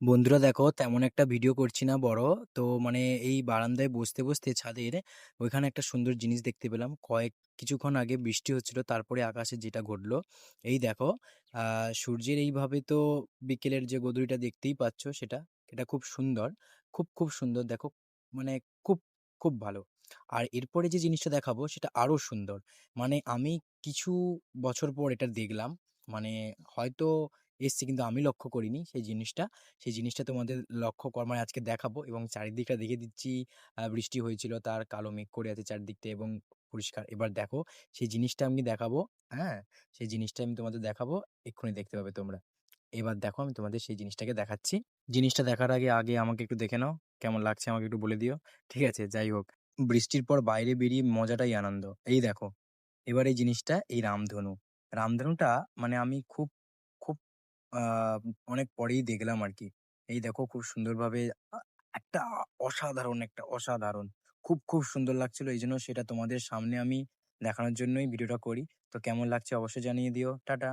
বন্ধুরা দেখো তেমন একটা ভিডিও করছি না বড়। তো মানে এই বারান্দায় বসতে, বসতে ছাদের ওইখানে একটা সুন্দর জিনিস দেখতে পেলাম। কয়েক কিছুক্ষণ আগে বৃষ্টি হচ্ছিল তারপরে আকাশে যেটা ঘটলো, এই দেখো সূর্যের এইভাবে তো বিকেলের যে গধূলিটা দেখতেই পাচ্ছ সেটা, এটা খুব সুন্দর। খুব, খুব সুন্দর দেখো মানে খুব, খুব ভালো। আর এরপরে যে জিনিসটা দেখাবো সেটা আরও সুন্দর। মানে আমি কিছু বছর পর এটা দেখলাম। মানে হয়তো এসছে কিন্তু আমি লক্ষ্য করিনি সেই জিনিসটা। সেই জিনিসটা তোমাদের লক্ষ্য কর মানে আজকে দেখাবো এবং চারিদিকটা দেখে দিচ্ছি বৃষ্টি হয়েছিল তার কালো মেঘ করে আছে চারদিকটা এবং পরিষ্কার। এবার দেখো সেই জিনিসটা আমি দেখাবো, হ্যাঁ? সেই জিনিসটা আমি তোমাদের দেখাবো, এক্ষুনি দেখতে পাবে তোমরা। এবার দেখো আমি তোমাদের সেই জিনিসটাকে দেখাচ্ছি। জিনিসটা দেখার আগে, আগে আমাকে একটু দেখে নাও। কেমন লাগছে আমাকে একটু বলে দিও। ঠিক আছে? যাই হোক। বৃষ্টির পর বাইরে বেরিয়ে মজাটাই আনন্দ। এই দেখো। এবার এই জিনিসটা এই রামধনু। রামধনুটা মানে আমি খুব আ অনেক পরেই দেখলাম আর কি। এই দেখো খুব সুন্দরভাবে একটা অসাধারণ একটা অসাধারণ। খুব, খুব সুন্দর লাগছিল। এই জন্য সেটা তোমাদের সামনে আমি দেখানোর জন্যই ভিডিওটা করি। তো কেমন লাগছে অবশ্যই জানিয়ে দিও। টাটা।